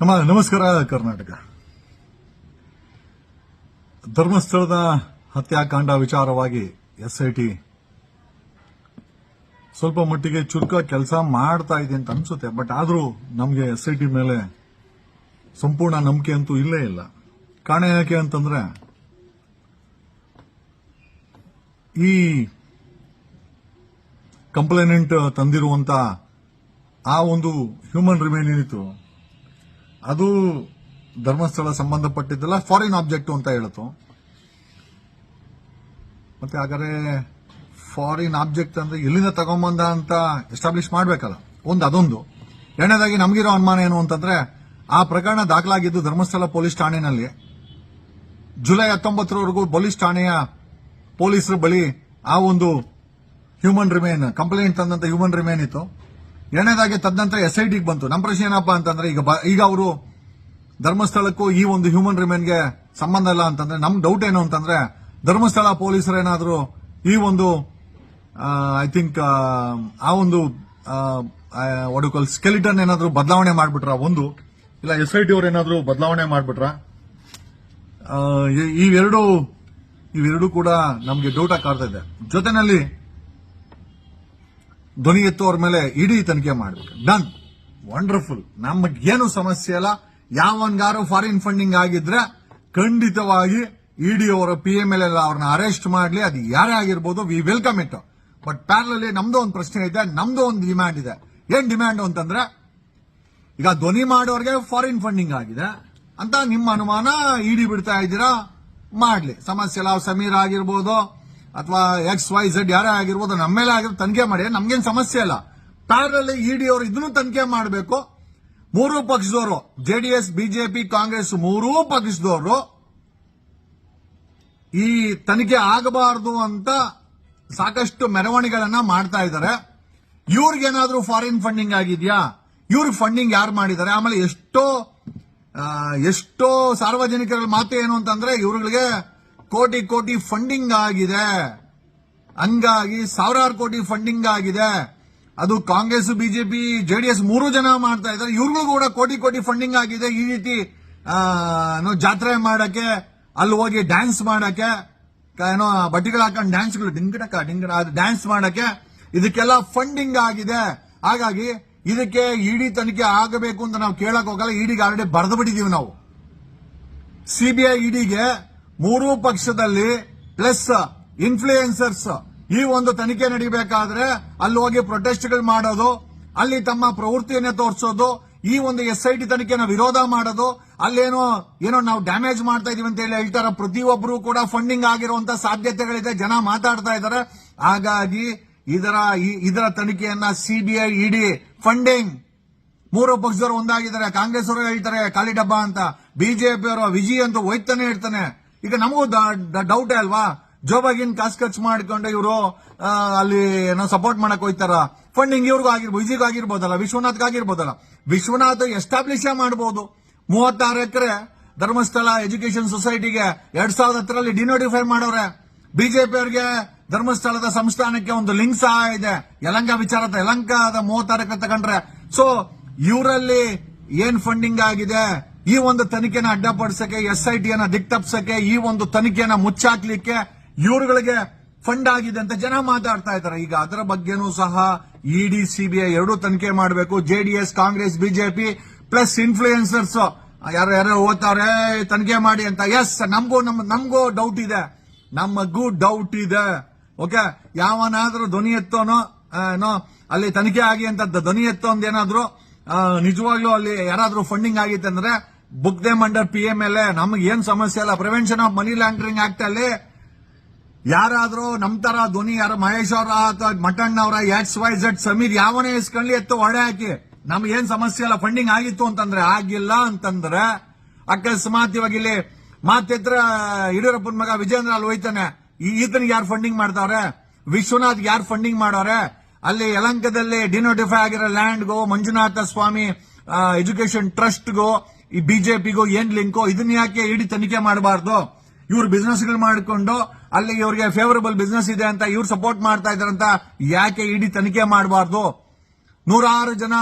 ನಮ್ಮ ನಮಸ್ಕಾರ, ಕರ್ನಾಟಕ. ಧರ್ಮಸ್ಥಳದ ಹತ್ಯಾಕಾಂಡ ವಿಚಾರವಾಗಿ ಎಸ್ಐಟಿ ಸ್ವಲ್ಪ ಮಟ್ಟಿಗೆ ಚುರುಕ ಕೆಲಸ ಮಾಡ್ತಾ ಇದೆ ಅಂತ ಅನ್ಸುತ್ತೆ, ಬಟ್ ಆದರೂ ನಮಗೆ ಎಸ್ಐಟಿ ಮೇಲೆ ಸಂಪೂರ್ಣ ನಂಬಿಕೆ ಅಂತೂ ಇಲ್ಲೇ ಇಲ್ಲ. ಕಾರಣ ಯಾಕೆ ಅಂತಂದ್ರೆ, ಈ ಕಂಪ್ಲೇನೆಂಟ್ ತಂದಿರುವಂತ ಆ ಒಂದು ಹ್ಯೂಮನ್ ರಿಮೇನ್ ಏನಿತ್ತು ಅದು ಧರ್ಮಸ್ಥಳ ಸಂಬಂಧಪಟ್ಟಿದ್ದಲ್ಲ ಫಾರಿನ್ ಆಬ್ಜೆಕ್ಟ್ ಅಂತ ಹೇಳತ್ತು. ಮತ್ತೆ ಹಾಗಾದ್ರೆ ಫಾರಿನ್ ಆಬ್ಜೆಕ್ಟ್ ಅಂದ್ರೆ ಎಲ್ಲಿಂದ ತಗೊಂಬಂದ ಅಂತ ಎಸ್ಟಾಬ್ಲಿಷ್ ಮಾಡ್ಬೇಕಲ್ಲ, ಒಂದು ಅದೊಂದು. ಎರಡನೇದಾಗಿ ನಮಗಿರೋ ಅನುಮಾನ ಏನು ಅಂತಂದ್ರೆ, ಆ ಪ್ರಕರಣ ದಾಖಲಾಗಿದ್ದು ಧರ್ಮಸ್ಥಳ ಪೊಲೀಸ್ ಠಾಣೆನಲ್ಲಿ. ಜುಲೈ ಹತ್ತೊಂಬತ್ತರವರೆಗೂ ಪೊಲೀಸ್ ಠಾಣೆಯ ಪೊಲೀಸರ ಬಳಿ ಆ ಒಂದು ಹ್ಯೂಮನ್ ರಿಮೇನ್ ಕಂಪ್ಲೇಂಟ್ ತಂದಂತ ಹ್ಯೂಮನ್ ರಿಮೇನ್ ಇತ್ತು. ಎರಡನೇದಾಗಿ ತದನಂತರ ಎಸ್ ಐ ಟಿಗೆ ಬಂತು. ನಮ್ಮ ಪ್ರಶ್ನೆ ಏನಪ್ಪಾ ಅಂತಂದ್ರೆ ಈಗ ಈಗ ಅವರು ಧರ್ಮಸ್ಥಳಕ್ಕೂ ಈ ಒಂದು ಹ್ಯೂಮನ್ ರಿಮೇನ್ಗೆ ಸಂಬಂಧ ಇಲ್ಲ ಅಂತಂದ್ರೆ, ನಮ್ ಡೌಟ್ ಏನು ಅಂತಂದ್ರೆ, ಧರ್ಮಸ್ಥಳ ಪೊಲೀಸರು ಏನಾದ್ರು ಈ ಒಂದು ಐ ಥಿಂಕ್ ಆ ಒಂದು ಒಡಕಲ್ ಸ್ಕೆಲಿಟನ್ ಏನಾದ್ರು ಬದಲಾವಣೆ ಮಾಡ್ಬಿಟ್ರ? ಒಂದು, ಇಲ್ಲ ಎಸ್ ಐ ಟಿ ಅವ್ರು ಏನಾದ್ರು ಬದಲಾವಣೆ ಮಾಡ್ಬಿಟ್ರ? ಇವೆರಡು ಇವೆರಡು ಕೂಡ ನಮಗೆ ಡೌಟ್ ಕಾಡ್ತಾ ಇದೆ. ಜೊತೆನಲ್ಲಿ ಧ್ವನಿ ಎತ್ತುವರ ಮೇಲೆ ಇಡೀ ತನಿಖೆ ಮಾಡ್ಬೇಕು. ಡನ್ ವಂಡರ್ಫುಲ್ ನಮಗೇನು ಸಮಸ್ಯೆ ಇಲ್ಲ. ಯಾವನ್ಗಾರು ಫಾರಿನ್ ಫಂಡಿಂಗ್ ಆಗಿದ್ರೆ ಖಂಡಿತವಾಗಿ ಇಡಿ ಅವರ ಪಿ ಎಂ ಎಲ್ ಎಲ್ಲ ಅವ್ರನ್ನ ಅರೆಸ್ಟ್ ಮಾಡಲಿ. ಅದು ಯಾರೇ ಆಗಿರ್ಬೋದು ವಿ ವೆಲ್ಕಮ್ ಇಟ್ ಬಟ್ ಪ್ಯಾರಲಲ್ಲಿ ನಮ್ದು ಒಂದು ಪ್ರಶ್ನೆ ಇದೆ, ನಮ್ದು ಒಂದು ಡಿಮ್ಯಾಂಡ್ ಇದೆ. ಏನ್ ಡಿಮ್ಯಾಂಡ್ ಅಂತಂದ್ರೆ, ಈಗ ಧ್ವನಿ ಮಾಡೋರಿಗೆ ಫಾರಿನ್ ಫಂಡಿಂಗ್ ಆಗಿದೆ ಅಂತ ನಿಮ್ಮ ಅನುಮಾನ ಇಡಿ ಬಿಡ್ತಾ ಇದ್ದೀರಾ? ಮಾಡ್ಲಿ. ಸಮಸ್ಯೆ ಇಲ್ಲ. ಸಮೀರ್ ಆಗಿರ್ಬೋದು ಅಥವಾ ಎಕ್ಸ್ ವೈ ಝೆಡ್ ಯಾರೇ ಆಗಿರ್ಬೋದು ನಮ್ಮ ಮೇಲೆ ಆಗಿರೋ ತನಿಖೆ ಮಾಡಿ. ನಮ್ಗೇನು ಸಮಸ್ಯೆ ಇಲ್ಲ. ಪ್ಯಾರಲ್ ಇಡಿ ಅವರು ಇದನ್ನು ತನಿಖೆ ಮಾಡಬೇಕು. ಮೂರೂ ಪಕ್ಷದವರು ಜೆಡಿಎಸ್ ಬಿಜೆಪಿ ಕಾಂಗ್ರೆಸ್ ಮೂರೂ ಪಕ್ಷದವರು ಈ ತನಿಖೆ ಆಗಬಾರದು ಅಂತ ಸಾಕಷ್ಟು ಮೆರವಣಿಗೆಗಳನ್ನ ಮಾಡ್ತಾ ಇದ್ದಾರೆ. ಇವ್ರಿಗೇನಾದ್ರೂ ಫಾರಿನ್ ಫಂಡಿಂಗ್ ಆಗಿದ್ಯಾ? ಇವ್ರಿಗೆ ಫಂಡಿಂಗ್ ಯಾರು ಮಾಡಿದ್ದಾರೆ? ಆಮೇಲೆ ಎಷ್ಟೋ ಎಷ್ಟೋ ಸಾರ್ವಜನಿಕರ ಮಾತು ಏನು ಅಂತಂದ್ರೆ ಇವ್ರಿಗೆ ಕೋಟಿ ಕೋಟಿ ಫಂಡಿಂಗ್ ಆಗಿದೆ. ಹಂಗಾಗಿ ಸಾವಿರಾರು ಕೋಟಿ ಫಂಡಿಂಗ್ ಆಗಿದೆ. ಅದು ಕಾಂಗ್ರೆಸ್ ಬಿಜೆಪಿ ಜೆಡಿಎಸ್ ಮೂರು ಜನ ಮಾಡ್ತಾ ಇದ್ದಾರೆ. ಇವ್ರಿಗೂ ಕೂಡ ಕೋಟಿ ಕೋಟಿ ಫಂಡಿಂಗ್ ಆಗಿದೆ. ಈ ರೀತಿ ಜಾತ್ರೆ ಮಾಡಕ್ಕೆ, ಅಲ್ಲಿ ಹೋಗಿ ಡ್ಯಾನ್ಸ್ ಮಾಡಕ್ಕೆ ಏನೋ ಬಟ್ಟೆಗಳು ಹಾಕೊಂಡು ಡ್ಯಾನ್ಸ್ಗಳು ಡಿಂಗಡಕ, ಡಿಂಗಡ ಡ್ಯಾನ್ಸ್ ಮಾಡಕ್ಕೆ ಇದಕ್ಕೆಲ್ಲ ಫಂಡಿಂಗ್ ಆಗಿದೆ. ಹಾಗಾಗಿ ಇದಕ್ಕೆ ಇಡಿ ತನಿಖೆ ಆಗಬೇಕು ಅಂತ ನಾವು ಕೇಳಕ್ ಹೋಗಲ್ಲ. ಇಡಿಗೆ ಆಲ್ರೆಡಿ ಬರೆದು ಬಿಟ್ಟಿದೀವಿ ನಾವು. ಸಿಬಿಐ ಇಡಿಗೆ ಮೂರೂ ಪಕ್ಷದಲ್ಲಿ ಪ್ಲಸ್ ಇನ್ಫ್ಲೂಯೆನ್ಸರ್ಸ್ ಈ ಒಂದು ತನಿಖೆ ನಡೀಬೇಕಾದ್ರೆ ಅಲ್ಲಿ ಹೋಗಿ ಪ್ರೊಟೆಸ್ಟ್ಗಳು ಮಾಡೋದು, ಅಲ್ಲಿ ತಮ್ಮ ಪ್ರವೃತ್ತಿಯನ್ನೇ ತೋರಿಸೋದು, ಈ ಒಂದು ಎಸ್ ಐ ಟಿ ತನಿಖೆನ ವಿರೋಧ ಮಾಡೋದು, ಅಲ್ಲೇನೋ ಏನೋ ನಾವು ಡ್ಯಾಮೇಜ್ ಮಾಡ್ತಾ ಇದೀವಿ ಅಂತ ಹೇಳಿ ಹೇಳ್ತಾರೆ ಪ್ರತಿಯೊಬ್ಬರು ಕೂಡ ಫಂಡಿಂಗ್ ಆಗಿರುವಂತ ಸಾಧ್ಯತೆಗಳಿದೆ, ಜನ ಮಾತಾಡ್ತಾ ಇದ್ದಾರೆ. ಹಾಗಾಗಿ ಇದರ ಇದರ ತನಿಖೆಯನ್ನ ಸಿಬಿಐ ಇಡಿ ಫಂಡಿಂಗ್ ಮೂರು ಪಕ್ಷದವರು ಒಂದಾಗಿದ್ದಾರೆ. ಕಾಂಗ್ರೆಸ್ ಅವರು ಹೇಳ್ತಾರೆ, ಖಾಲಿ ಡಬ್ಬ ಅಂತ. ಬಿಜೆಪಿ ಅವರು, ವಿಜಿ ಅಂತ ಹೋಯ್ತಾನೆ ಇರ್ತಾನೆ. ಈಗ ನಮಗೂ ಡೌಟ್ ಅಲ್ವಾ? ಜೋಬಾಗಿನ್ ಕಾಸು ಖರ್ಚು ಮಾಡ್ಕೊಂಡು ಇವರು ಅಲ್ಲಿ ಏನೋ ಸಪೋರ್ಟ್ ಮಾಡಕ್ ಹೋಯ್ತಾರ. ಫಂಡಿಂಗ್ ಇವ್ರಿಗೂ ಆಗಿರ್ಬೋದು ಇಜಿಗೂ ಆಗಿರ್ಬೋದಲ್ಲ ವಿಶ್ವನಾಥ್ ಆಗಿರ್ಬೋದಲ್ಲ. ವಿಶ್ವನಾಥ್ ಎಸ್ಟಾಬ್ಲಿಷ್ ಮಾಡಬಹುದು ಮೂವತ್ತಾರು ಎಕರೆ ಧರ್ಮಸ್ಥಳ ಎಜುಕೇಶನ್ ಸೊಸೈಟಿಗೆ ಎರಡ್ ಸಾವಿರದ ಹತ್ತರಲ್ಲಿ ಡಿನೋಟಿಫೈ ಮಾಡೋರೆ. ಬಿಜೆಪಿ ಅವರಿಗೆ ಧರ್ಮಸ್ಥಳದ ಸಂಸ್ಥಾನಕ್ಕೆ ಒಂದು ಲಿಂಕ್ ಸಹ ಇದೆ. ಯಲಂಕ ವಿಚಾರ, ಯಲಂಕದ ಮೂವತ್ತಾರಕ್ಕೆ ತಗೊಂಡ್ರೆ. ಸೊ ಇವರಲ್ಲಿ ಏನ್ ಫಂಡಿಂಗ್ ಆಗಿದೆ? ಈ ಒಂದು ತನಿಖೆನ ಅಡ್ಡಪಡಿಸಕ್ಕೆ ಎಸ್ ಐ ಟಿಯನ್ನ ದಿಕ್ತಪ್ಸಕ್ಕೆ, ಈ ಒಂದು ತನಿಖೆನ ಮುಚ್ಚಾಕ್ಲಿಕ್ಕೆ ಇವರುಗಳಿಗೆ ಫಂಡ್ ಆಗಿದೆ ಅಂತ ಜನ ಮಾತಾಡ್ತಾ ಇದ್ದಾರೆ. ಈಗ ಅದರ ಬಗ್ಗೆನೂ ಸಹ ಇಡಿ, ಸಿಬಿಐ ಎರಡೂ ತನಿಖೆ ಮಾಡಬೇಕು. JDS, Congress, BJP plus influencers ಯಾರು ಯಾರು ಓದ್ತಾರೆ ತನಿಖೆ ಮಾಡಿ ಅಂತ. ಎಸ್ ನಮಗೂ, ನಮ್, ನಮಗೂ ಡೌಟ್ ಇದೆ. ನಮಗೂ ಡೌಟ್ ಇದೆ. ಓಕೆ ಯಾವನಾದ್ರೂ ಧ್ವನಿ ಎತ್ತೋನೋ ಏನೋ, ಅಲ್ಲಿ ತನಿಖೆ ಆಗಿ ಅಂತ ಧ್ವನಿ ಎತ್ತೋ ಏನಾದ್ರು ನಿಜವಾಗ್ಲೂ ಅಲ್ಲಿ ಯಾರಾದ್ರೂ ಫಂಡಿಂಗ್ ಆಗಿತ್ತು ಅಂದ್ರೆ book them under P M L ನಮ್ಗೆ ಏನ್ ಸಮಸ್ಯೆ ಇಲ್ಲ. Prevention of money laundering act ಅಲ್ಲಿ ಯಾರಾದ್ರೂ ನಮ್ ತರ ಧ್ವನಿ, ಯಾರ ಮಹೇಶ್ ಅವರ, ಅಥವಾ ಮಟಣ್ಣ ಅವರ ಎಚ್ ವೈ ಝೆಡ್ ಸಮೀರ್ ಯಾವನೇ ಇಸ್ಕೊಂಡ್ಲಿ ಎತ್ತು ಹೊಡೆ ಹಾಕಿ. ನಮ್ಗೆ ಏನ್ ಸಮಸ್ಯೆ ಇಲ್ಲ. ಫಂಡಿಂಗ್ ಆಗಿತ್ತು ಅಂತಂದ್ರೆ, ಆಗಿಲ್ಲ ಅಂತಂದ್ರೆ, ಅಕಸ್ಮಾತ್ ಇವಾಗ ಇಲ್ಲಿ ಮಾತಿದ್ರ ಯಡಿಯೂರಪ್ಪನ ಮಗ ವಿಜೇಂದ್ರ ಅಲ್ಲಿ ಹೋಯ್ತಾನೆ. ಈತನಿಗೆ ಯಾರು ಫಂಡಿಂಗ್ ಮಾಡ್ತಾವ್ರೆ? ವಿಶ್ವನಾಥ್ ಯಾರು ಫಂಡಿಂಗ್ ಮಾಡೋರೆ? ಅಲ್ಲಿ ಯಲಂಕದಲ್ಲಿ ಡಿನೋಟಿಫೈ ಆಗಿರೋ ಲ್ಯಾಂಡ್ಗೋ ಮಂಜುನಾಥ ಸ್ವಾಮಿ ಎಜುಕೇಶನ್ ಟ್ರಸ್ಟ್ಗೋ ಈ ಬಿಜೆಪಿಗೂ ಏನ್ ಲಿಂಕೋ, ಇದನ್ನ ಯಾಕೆ ಇಡಿ ತನಿಖೆ ಮಾಡಬಾರ್ದು? ಇವ್ರು ಬಿಸ್ನೆಸ್ಗಳು ಮಾಡಿಕೊಂಡು ಅಲ್ಲಿ ಇವರಿಗೆ ಫೇವರಬಲ್ ಬಿಸ್ನೆಸ್ ಇದೆ ಅಂತ ಇವ್ರು ಸಪೋರ್ಟ್ ಮಾಡ್ತಾ ಇದಾರಂತ ಯಾಕೆ ಇಡಿ ತನಿಖೆ ಮಾಡಬಾರ್ದು? ನೂರಾರು ಜನ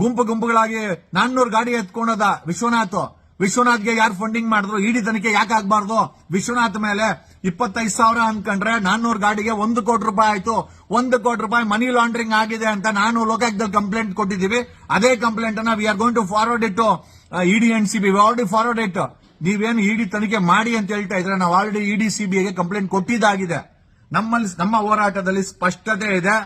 ಗುಂಪು ಗುಂಪುಗಳಾಗಿ ನಾನ್ನೂರು ಗಾಡಿ ಎತ್ಕೊಂಡದ ವಿಶ್ವನಾಥ್. ವಿಶ್ವನಾಥ್ಗೆ ಯಾರು ಫಂಡಿಂಗ್ ಮಾಡಿದ್ರು? ಇಡಿ ತನಿಖೆ ಯಾಕೆ ಆಗ್ಬಾರ್ದು? ವಿಶ್ವನಾಥ್ ಮೇಲೆ ಇಪ್ಪತ್ತೈದು ಸಾವಿರ ಅನ್ಕೊಂಡ್ರೆ ನಾನ್ನೂರು ಗಾಡಿಗೆ ಒಂದು ಕೋಟಿ ರೂಪಾಯಿ ಆಯ್ತು. ಒಂದು ಕೋಟಿ ರೂಪಾಯಿ ಮನಿ ಲಾಂಡ್ರಿಂಗ್ ಆಗಿದೆ ಅಂತ ನಾನು ಲೋಕಾಯುಕ್ತದಲ್ಲಿ ಕಂಪ್ಲೇಂಟ್ ಕೊಟ್ಟಿದ್ದೀವಿ. ಅದೇ ಕಂಪ್ಲೇಂಟ್ ಅನ್ನ we are going to forward it ED and CB already forward it ನೀವೇನು ಇಡಿ ತನಿಖೆ ಮಾಡಿ ಅಂತ ಹೇಳ್ತಾ ಇದ್ರೆ ನಾವು ಆಲ್ರೆಡಿ ಇಡಿ ಸಿಬಿಐಗೆ ಕಂಪ್ಲೇಂಟ್ ಕೊಟ್ಟಿದ್ದಾಗಿದೆ. ನಮ್ಮಲ್ಲಿ, ನಮ್ಮ ಹೋರಾಟದಲ್ಲಿ ಸ್ಪಷ್ಟತೆ ಇದೆ.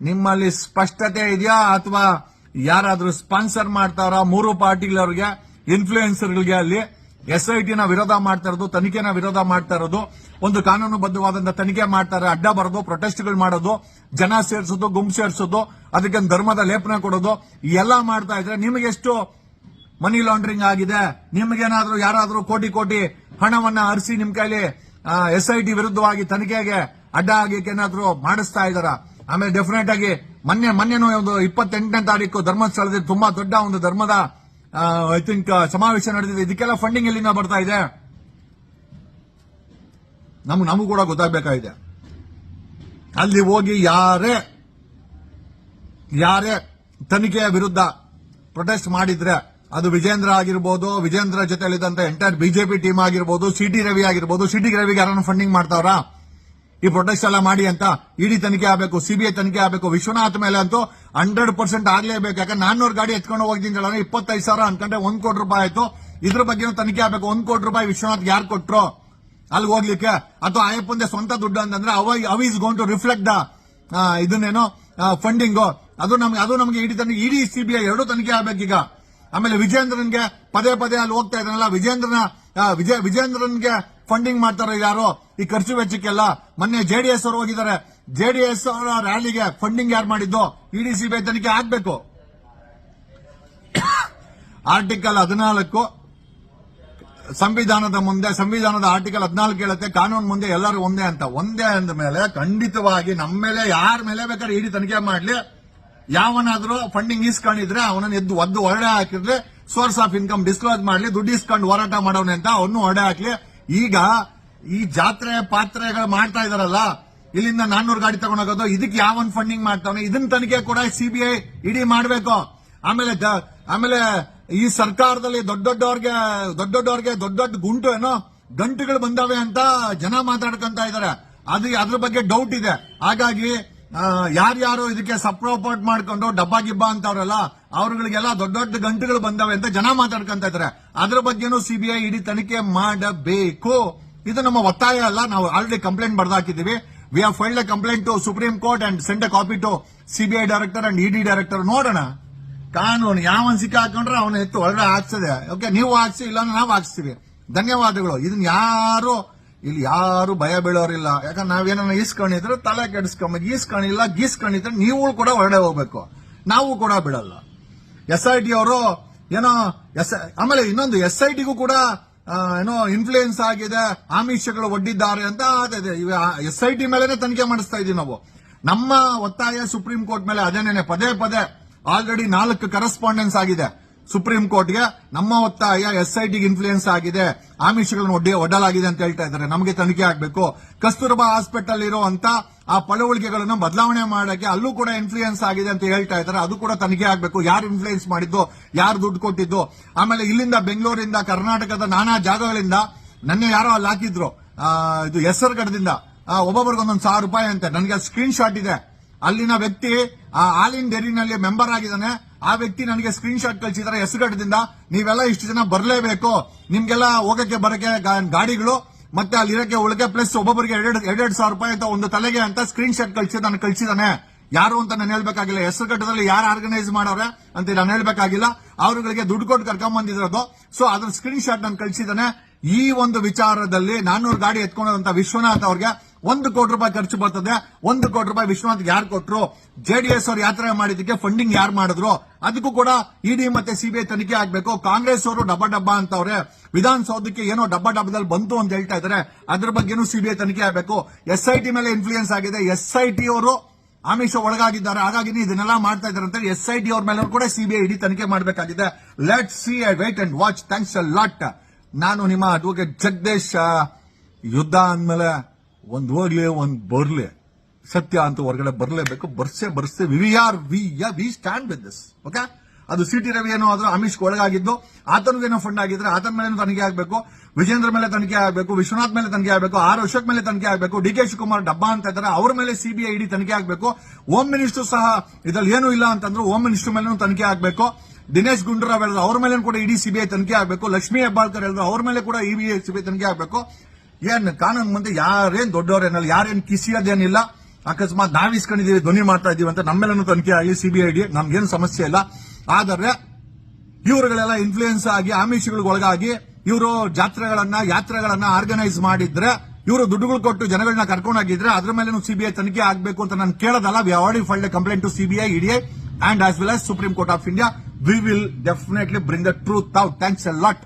ನಿಮ್ಮಲ್ಲಿ ಸ್ಪಷ್ಟತೆ ಇದೆಯಾ? ಅಥವಾ ಯಾರಾದ್ರೂ ಸ್ಪಾನ್ಸರ್ ಮಾಡ್ತಾರ ಮೂರು ಪಾರ್ಟಿಗಳವ್ರಿಗೆ ಇನ್ಫ್ಲೂಯೆನ್ಸರ್ಗಳಿಗೆ ಅಲ್ಲಿ ಎಸ್ ಐ ಟಿನ ವಿರೋಧ ಮಾಡ್ತಾ ಇರೋದು, ತನಿಖೆನ ವಿರೋಧ ಮಾಡ್ತಾ ಇರೋದು, ಒಂದು ಕಾನೂನುಬದ್ಧವಾದಂತ ತನಿಖೆ ಮಾಡ್ತಾರೆ, ಅಡ್ಡ ಬರೋದು ಪ್ರೊಟೆಸ್ಟ್ಗಳು ಮಾಡೋದು, ಜನ ಸೇರಿಸೋದು, ಗುಂಪು ಸೇರಿಸೋದು, ಅದಕ್ಕೆ ಧರ್ಮದ ಲೇಪನ ಕೊಡೋದು ಎಲ್ಲ ಮಾಡ್ತಾ ಇದ್ರೆ ನಿಮಗೆ ಎಷ್ಟು ಮನಿ ಲಾಂಡ್ರಿಂಗ್ ಆಗಿದೆ. ನಿಮ್ಗೇನಾದ್ರೂ ಯಾರಾದ್ರೂ ಕೋಟಿ ಕೋಟಿ ಹಣವನ್ನ ಅರಿಸಿ ನಿಮ್ ಕೈಲಿ ಎಸ್ ಐ ಟಿ ವಿರುದ್ಧವಾಗಿ ತನಿಖೆಗೆ ಅಡ್ಡ ಆಗಿಕ್ಕೆ ಏನಾದ್ರೂ ಮಾಡಿಸ್ತಾ ಇದಾರ ಆಮೇಲೆ ಡೆಫಿನೆಟ್ ಆಗಿ ಮೊನ್ನೆ, ಮೊನ್ನೆನೂ ಒಂದು ಇಪ್ಪತ್ತೆಂಟನೇ ತಾರೀಕು ಧರ್ಮಸ್ಥಳದಲ್ಲಿ ತುಂಬಾ ದೊಡ್ಡ ಒಂದು ಧರ್ಮದ ಐ ಥಿಂಕ್ ಸಮಾವೇಶ ನಡೆದಿದೆ. ಇದಕ್ಕೆಲ್ಲ ಫಂಡಿಂಗ್ ಎಲ್ಲಿಂದ ಬರ್ತಾ ಇದೆ? ನಮ್ಗೆ, ನಮಗೂ ಕೂಡ ಗೊತ್ತಾಗಬೇಕಾಗಿದೆ. ಅಲ್ಲಿ ಹೋಗಿ ಯಾರೇ ಯಾರೇ ತನಿಖೆಯ ವಿರುದ್ಧ ಪ್ರೊಟೆಸ್ಟ್ ಮಾಡಿದ್ರೆ ಅದು ವಿಜೇಂದ್ರ ಆಗಿರ್ಬೋದು, ವಿಜೇಂದ್ರ ಜೊತೆಲಿದ್ದಂತ ಎಂಟೈರ್ ಬಿಜೆಪಿ ಟೀಮ್ ಆಗಿರ್ಬೋದು ಸಿಟಿ ರವಿ ಆಗಿರ್ಬೋದು ಸಿಟಿ ರವಿಗೆ ಯಾರನ್ನು ಫಂಡಿಂಗ್ ಮಾಡ್ತಾವ್ರಾ? ಈ ಪ್ರೊಟೆಸ್ಟ್ ಎಲ್ಲ ಮಾಡಿ ಅಂತ ಇಡಿ ತನಿಖೆ ಆಗಬೇಕು ಸಿಬಿಐ ತನಿಖೆ ಆಗಬೇಕು, ವಿಶ್ವನಾಥ್ ಮೇಲೆ ಅಂತೂ ಹಂಡ್ರೆಡ್ ಪರ್ಸೆಂಟ್ ಆಗ್ಲೇಬೇಕು. ಯಾಕಂದ್ರೆ ನಾನ್ನೂರು ಗಾಡಿ ಎತ್ಕೊಂಡು ಹೋಗಿದ್ದೀನಿ ಇಪ್ಪತ್ತೈದು ಸಾವಿರ ಅನ್ಕೊಂಡೆ ಒಂದ್ ಕೋಟಿ ರೂಪಾಯಿ ಆಯ್ತು. ಇದ್ರ ಬಗ್ಗೆ ತನಿಖೆ ಆಗಬೇಕು, ಒಂದ್ ಕೋಟಿ ರೂಪಾಯಿ ವಿಶ್ವನಾಥ್ ಯಾರು ಕೊಟ್ರು? ಅಲ್ಲಿ ಹೋಗ್ಲಿಕ್ಕೆ? ಅಥವಾ ಆಯಪ್ಪಂದೆ ಸ್ವಂತ ದುಡ್ಡು ಅಂತಂದ್ರೆ ಅವ, ಅವ್ is gone to reflect the ಇದನ್ನೇನೋ funding ಅದು ನಮ್ಗೆ, ಅದು ನಮಗೆ ಇಡಿ ತನಿಖೆ ಇಡಿ ಸಿಬಿಐ ಎರಡು ತನಿಖೆ ಆಗ್ಬೇಕೀಗ. ಆಮೇಲೆ ವಿಜೇಂದ್ರನ್ಗೆ ಪದೇ ಪದೇ ಅಲ್ಲಿ ಹೋಗ್ತಾ ಇದ್ದಾನಲ್ಲ, ವಿಜೇಂದ್ರನ ವಿಜಯ ವಿಜೇಂದ್ರನ್ಗೆ ಫಂಡಿಂಗ್ ಮಾಡ್ತಾರೆ ಯಾರು, ಈ ಖರ್ಚು ವೆಚ್ಚಕ್ಕೆಲ್ಲ ಮೊನ್ನೆ ಜೆಡಿಎಸ್ ಅವರು ಹೋಗಿದ್ದಾರೆ. ಜೆಡಿಎಸ್ ಅವರ ರ್ಯಾಲಿಗೆ ಫಂಡಿಂಗ್ ಯಾರು ಮಾಡಿದ್ದು? ಇಡಿ ಸಿಬಿಐ ತನಿಖೆ ಆಗ್ಬೇಕು. ಆರ್ಟಿಕಲ್ ಹದಿನಾಲ್ಕು, ಸಂವಿಧಾನದ ಮುಂದೆ, ಸಂವಿಧಾನದ ಆರ್ಟಿಕಲ್ ಹದಿನಾಲ್ಕು ಹೇಳುತ್ತೆ, ಕಾನೂನು ಮುಂದೆ ಎಲ್ಲರೂ ಒಂದೇ ಅಂತ. ಒಂದೇ ಅಂದ ಮೇಲೆ ಖಂಡಿತವಾಗಿ ನಮ್ಮ ಮೇಲೆ, ಯಾರ ಮೇಲೆ ಬೇಕಾದ್ರೆ ಇಡಿ ತನಿಖೆ ಮಾಡ್ಲಿ. ಯಾವನಾದ್ರೂ ಫಂಡಿಂಗ್ ಇಸ್ಕೊಂಡಿದ್ರೆ ಅವನನ್ನ ಎದ್ದು ಒದ್ದು ಹೊರಡೆ ಹಾಕಿದ್ರೆ ಸೋರ್ಸ್ ಆಫ್ ಇನ್ಕಮ್ ಡಿಸ್ಕ್ಲೋಸ್ ಮಾಡ್ಲಿ, ದುಡ್ಡು ಇಸ್ಕೊಂಡು ಹೋರಾಟ ಮಾಡೋನೆ ಅಂತ ಅವನು ಹೊರಡೆ ಹಾಕ್ಲಿ. ಈಗ ಈ ಜಾತ್ರೆ ಪಾತ್ರೆಗಳು ಮಾಡ್ತಾ ಇದಾರಲ್ಲ, ಇಲ್ಲಿಂದ ನಾನ್ನೂರು ಗಾಡಿ ತಗೊಂಡೋಗೋದು ಇದಕ್ಕೆ ಯಾವನ್ ಫಂಡಿಂಗ್ ಮಾಡ್ತಾವನೆ ಇದನ್ನ ತನಿಖೆ ಕೂಡ ಸಿಬಿಐ ಇಡಿ ಮಾಡಬೇಕು. ಆಮೇಲೆ ಆಮೇಲೆ ಈ ಸರ್ಕಾರದಲ್ಲಿ ದೊಡ್ಡ ದೊಡ್ಡವ್ರಿಗೆ ದೊಡ್ಡ ದೊಡ್ಡವ್ರಿಗೆ ದೊಡ್ಡ ದೊಡ್ಡ ಗುಂಟು ಏನೋ, ಗಂಟುಗಳು ಬಂದಾವೆ ಅಂತ ಜನ ಮಾತಾಡ್ಕೊಂತ ಇದಾರೆ. ಅದು, ಅದ್ರ ಬಗ್ಗೆ ಡೌಟ್ ಇದೆ. ಹಾಗಾಗಿ ಯಾರ್ಯಾರು ಇದಕ್ಕೆ ಸಪ್ರೋಪೋರ್ಟ್ ಮಾಡ್ಕೊಂಡು ಡಬ್ಬಾ ಗಿಬ್ಬಾ ಅಂತವ್ರಲ್ಲ, ಅವ್ರಗಳಿಗೆಲ್ಲ ದೊಡ್ಡ ದೊಡ್ಡ ಗಂಟುಗಳು ಬಂದವೆ ಅಂತ ಜನ ಮಾತಾಡ್ಕೊಂತ ಇದಾರೆ. ಅದ್ರ ಬಗ್ಗೆನೂ ಸಿಬಿಐ ಇಡಿ ತನಿಖೆ ಮಾಡಬೇಕು. ಇದು ನಮ್ಮ ಒತ್ತಾಯ ಅಲ್ಲ, ನಾವು already complaint ಬರ್ದಾಕಿದ್ದೀವಿ. We are filed a complaint to supreme court and send a copy to CBI director and ED director ನೋಡೋಣ. ಕಾನೂನು ಯಾವನ್ ಸಿಕ್ಕ ಹಾಕೊಂಡ್ರೆ ಅವನ ಎತ್ತು ಒಳಗಡೆ ಹಾಕ್ಸದೆ. ಓಕೆ ನೀವು ಹಾಕ್ಸಿ ಇಲ್ಲ ನಾವು ಹಾಕ್ಸ್ತೀವಿ. ಧನ್ಯವಾದಗಳು. ಇದನ್ನ ಯಾರು ಇಲ್ಲಿ ಯಾರು ಭಯ ಬೀಳೋರಿಲ್ಲ. ಯಾಕಂದ್ರೆ ನಾವೇನ ಈಸ್ಕೊಂಡಿದ್ರೆ ತಲೆ ಕೆಡಿಸ್ಕೊಂಬ ಈಸ್ಕೊಂಡಿಲ್ಲ ಗೀಸ್ಕೊಂಡಿದ್ರೆ ನೀವು ಕೂಡ ಹೊರಡೆ ಹೋಗ್ಬೇಕು. ನಾವು ಕೂಡ ಬಿಡಲ್ಲ. ಎಸ್ ಐ ಟಿ ಅವರು ಏನೋ ಎಸ್, ಆಮೇಲೆ ಇನ್ನೊಂದು ಎಸ್ ಐ ಟಿಗೂ ಕೂಡ ಏನೋ ಇನ್ಫ್ಲೂಯೆನ್ಸ್ ಆಗಿದೆ, ಆಮಿಷಗಳು ಒಡ್ಡಿದ್ದಾರೆ ಅಂತ ಎಸ್ ಐ ಟಿ ಮೇಲೆನೆ ತನಿಖೆ ಮಾಡಿಸ್ತಾ ಇದೀವಿ ನಾವು. ನಮ್ಮ ಒತ್ತಾಯ ಸುಪ್ರೀಂ ಕೋರ್ಟ್ ಮೇಲೆ ಅದೇನೇನೆ ಪದೇ ಪದೇ ಆಲ್ರೆಡಿ ನಾಲ್ಕು ಕರೆಸ್ಪಾಂಡೆನ್ಸ್ ಆಗಿದೆ. ಸುಪ್ರೀಂ ಕೋರ್ಟ್ಗೆ ನಮ್ಮ ಒತ್ತಾಯ ಎಸ್ ಐ ಟಿಗೆ ಇನ್ಫ್ಲೂಯೆನ್ಸ್ ಆಗಿದೆ. ಆಮಿಷಗಳನ್ನು ಒಡ್ಡಿ ಒಡ್ಡಲಾಗಿದೆ ಅಂತ ಹೇಳ್ತಾ ಇದ್ದಾರೆ. ನಮಗೆ ತನಿಖೆ ಆಗಬೇಕು. ಕಸ್ತೂರ್ಬಾ ಹಾಸ್ಪಿಟಲ್ ಇರುವಂತ ಆ ಪಳವಳಿಕೆಗಳನ್ನು ಬದಲಾವಣೆ ಮಾಡಕ್ಕೆ ಅಲ್ಲೂ ಕೂಡ ಇನ್ಫ್ಲೂಯೆನ್ಸ್ ಆಗಿದೆ ಅಂತ ಹೇಳ್ತಾ ಇದ್ದಾರೆ. ಅದು ಕೂಡ ತನಿಖೆ ಆಗಬೇಕು. ಯಾರು ಇನ್ಫ್ಲೂಯೆನ್ಸ್ ಮಾಡಿದ್ದು, ಯಾರು ದುಡ್ಡು ಕೊಟ್ಟಿದ್ದು. ಆಮೇಲೆ ಇಲ್ಲಿಂದ ಬೆಂಗಳೂರಿಂದ, ಕರ್ನಾಟಕದ ನಾನಾ ಜಾಗಗಳಿಂದ ನನ್ನ ಯಾರೋ ಅಲ್ಲಿ ಹಾಕಿದ್ರು. ಇದು ಹೆಸರುಗಡದಿಂದ. ಒಬ್ಬೊಬ್ಬರಿಗೆ ಒಂದೊಂದು ಸಾವಿರ ರೂಪಾಯಿ ಅಂತೆ. ನನಗೆ ಸ್ಕ್ರೀನ್ ಶಾಟ್ ಇದೆ. ಅಲ್ಲಿನ ವ್ಯಕ್ತಿ, ಆ ಇನ್ ಡೆರಿನಲ್ಲಿ ಮೆಂಬರ್ ಆಗಿದ್ದಾನೆ. ಆ ವ್ಯಕ್ತಿ ನನಗೆ ಸ್ಕ್ರೀನ್ ಶಾಟ್ ಕಳಿಸಿದ್ದಾರೆ ಹೆಸರುಗಟ್ಟದಿಂದ. ನೀವೆಲ್ಲ ಇಷ್ಟು ಜನ ಬರಲೇಬೇಕು. ನಿಮ್ಗೆಲ್ಲ ಹೋಗಕ್ಕೆ ಬರಕ್ಕೆ ಗಾಡಿಗಳು ಮತ್ತೆ ಅಲ್ಲಿ ಇರಕ್ಕೆ ಉಳಿಕೆ ಪ್ಲಸ್ ಒಬ್ಬೊಬ್ಬರಿಗೆ ಎರಡು, ಎರಡೆರಡು ಸಾವಿರ ರೂಪಾಯಿ ಅಂತ ಒಂದು ತಲೆಗೆ ಅಂತ ಸ್ಕ್ರೀನ್ ಶಾಟ್ ಕಳಿಸಿ ನಾನು ಕಳಿಸಿದಾನೆ. ಯಾರು ಅಂತ ನಾನು ಹೇಳ್ಬೇಕಾಗಿಲ್ಲ. ಹೆಸರುಘಟ್ಟದಲ್ಲಿ ಯಾರು ಆರ್ಗನೈಸ್ ಮಾಡೋರೆ ಅಂತ ನಾನು ಹೇಳ್ಬೇಕಾಗಿಲ್ಲ. ಅವರುಗಳಿಗೆ ದುಡ್ಡು ಕೊಟ್ಟು ಕರ್ಕೊಂಡ್ ಬಂದಿರೋದು ಸೊ ಅದ್ರ ಸ್ಕ್ರೀನ್ ಶಾಟ್ ನಾನು ಕಳಿಸಿದಾನೆ. ಈ ಒಂದು ವಿಚಾರದಲ್ಲಿ ನಾನ್ನೂರು ಗಾಡಿ ಎತ್ಕೊಂಡಂತ ವಿಶ್ವನಾಥ್ ಅವ್ರಿಗೆ ಒಂದು ಕೋಟಿ ರೂಪಾಯಿ ಖರ್ಚು ಬರ್ತದೆ. ಒಂದು ಕೋಟಿ ರೂಪಾಯಿ ವಿಶ್ವನಾಥ್ ಯಾರು ಕೊಟ್ರು? ಜೆಡಿಎಸ್ ಅವ್ರು ಯಾತ್ರೆ ಮಾಡಿದಕ್ಕೆ ಫಂಡಿಂಗ್ ಯಾರು ಮಾಡಿದ್ರು? ಅದಕ್ಕೂ ಕೂಡ ಇಡಿ ಮತ್ತೆ ಸಿಬಿಐ ತನಿಖೆ ಆಗ್ಬೇಕು. ಕಾಂಗ್ರೆಸ್ ಅವರು ಡಬ್ಬ ಡಬ್ಬ ಅಂತವ್ರೆ. ವಿಧಾನಸೌಧಕ್ಕೆ ಏನೋ ಡಬ್ಬ ಡಬ್ಬದಲ್ಲಿ ಬಂತು ಅಂತ ಹೇಳ್ತಾ ಇದ್ದಾರೆ ಅದ್ರ ಬಗ್ಗೆನೂ ಸಿಬಿಐ ತನಿಖೆ ಆಗಬೇಕು. ಎಸ್ ಮೇಲೆ ಇನ್ಫ್ಲೂಯೆನ್ಸ್ ಆಗಿದೆ. ಎಸ್ ಐ ಟಿ ಅವರು ಆಮಿಷ ಒಳಗಾಗಿದ್ದಾರೆ. ಹಾಗಾಗಿ ಇದನ್ನೆಲ್ಲ ಮಾಡ್ತಾ ಇದ್ದಾರೆ ಅಂತ ಎಸ್ ಐ ಟಿ ಅವ್ರ ಮೇಲೆ ಕೂಡ ಸಿಬಿಐ ಇಡಿ ತನಿಖೆ ಮಾಡಬೇಕಾಗಿದೆ. Let see I wait and watch thanks a lot ನಾನು ನಿಮ್ಮ ಅಡ್ವೊಕೇಟ್ ಜಗದೀಶ್ ಯುದ್ಧ ಅಂದ್ಮೇಲೆ ಒಂದ್ ಹೋಗ್ಲಿ, ಒಂದ್ ಬರ್ಲಿ. ಸತ್ಯ ಅಂತ ಹೊರಗಡೆ ಬರಲೇಬೇಕು. ಬರ್ಸೆ ಬರ್ಸೆ. We are, we we stand with this okay ಅದು ಸಿ ಟಿ ರವಿ ಏನೋ ಆದ್ರೂ ಅಮಿಷ್ಗೆ ಒಳಗಾಗಿದ್ದು ಆತನಿಗೇನೋ ಫಂಡ್ ಆಗಿದ್ರೆ ಆತನ ಮೇಲೆ ತನಿಖೆ ಆಗಬೇಕು, ವಿಜೇಂದ್ರ ಮೇಲೆ ತನಿಖೆ ಆಗಬೇಕು, ವಿಶ್ವನಾಥ್ ಮೇಲೆ ತನಿಖೆ ಆಗಬೇಕು, ಆರ್ ಅಶೋಕ್ ಮೇಲೆ ತನಿಖೆ ಆಗಬೇಕು, ಡಿ ಕೆ ಶಿವಕುಮಾರ್ ಡಬ್ಬಾ ಅಂತ ಇದ್ದಾರೆ, ಅವ್ರ ಮೇಲೆ ಸಿಬಿಐ ಇಡಿ ತನಿಖೆ ಆಗಬೇಕು. ಹೋಮ್ ಮಿನಿಸ್ಟರ್ ಸಹ ಇದ್ರಲ್ಲಿ ಏನೂ ಇಲ್ಲ ಅಂತಂದ್ರೆ ಹೋಮ್ ಮಿನಿಸ್ಟರ್ ಮೇಲೂ ತನಿಖೆ ಆಗಬೇಕು. ದಿನೇಶ್ ಗುಂಡೂರಾವ್ ಹೇಳಿದ್ರು, ಅವ್ರ ಮೇಲೆ ಕೂಡ ಇಡಿ ಸಿಬಿಐ ತನಿಖೆ ಆಗಬೇಕು. ಲಕ್ಷ್ಮೀ ಹೆಬ್ಬಾಳ್ಕರ್ ಹೇಳಿದ್ರು, ಅವ್ರ ಮೇಲೆ ಕೂಡ ಇ ಸಿಬಿಐ ತನಿಖೆ ಆಗಬೇಕು. ಏನ್ ಕಾನೂನು ಮುಂದೆ ಯಾರೇನು ದೊಡ್ಡವರೇನಲ್ಲ, ಯಾರೇನು ಕಿಸಿಯೋದೇನಿಲ್ಲ. ಅಕಸ್ಮಾತ್ ನಾವ್ ಇಸ್ಕೊಂಡಿದೀವಿ ಧ್ವನಿ ಮಾಡ್ತಾ ಇದೀವಿ ಅಂತ ನಮ್ಮೆಲ್ಲನೂ ತನಿಖೆ ಆಗಲಿ ಸಿಬಿಐ ಡಿ ನಮ್ಗೇನು ಸಮಸ್ಯೆ ಇಲ್ಲ. ಆದರೆ ಇವರುಗಳೆಲ್ಲ ಇನ್ಫ್ಲೂಯೆನ್ಸ್ ಆಗಿ, ಆಮಿಷಗಳಿಗೆ ಒಳಗಾಗಿ ಇವರು ಜಾತ್ರೆಗಳನ್ನ, ಯಾತ್ರೆಗಳನ್ನ ಆರ್ಗನೈಸ್ ಮಾಡಿದ್ರೆ, ಇವರು ದುಡ್ಡುಗಳು ಕೊಟ್ಟು ಜನಗಳನ್ನ ಕರ್ಕೊಂಡಾಗಿದ್ರೆ ಅದ್ರ ಮೇಲೆ ಸಿಬಿಐ ತನಿಖೆ ಆಗಬೇಕು ಅಂತ ನಾನು ಕೇಳೋದಲ್ಲ. We already filed complaint to CBI ED and as well as supreme court of India we will definitely bring the truth out thanks a lot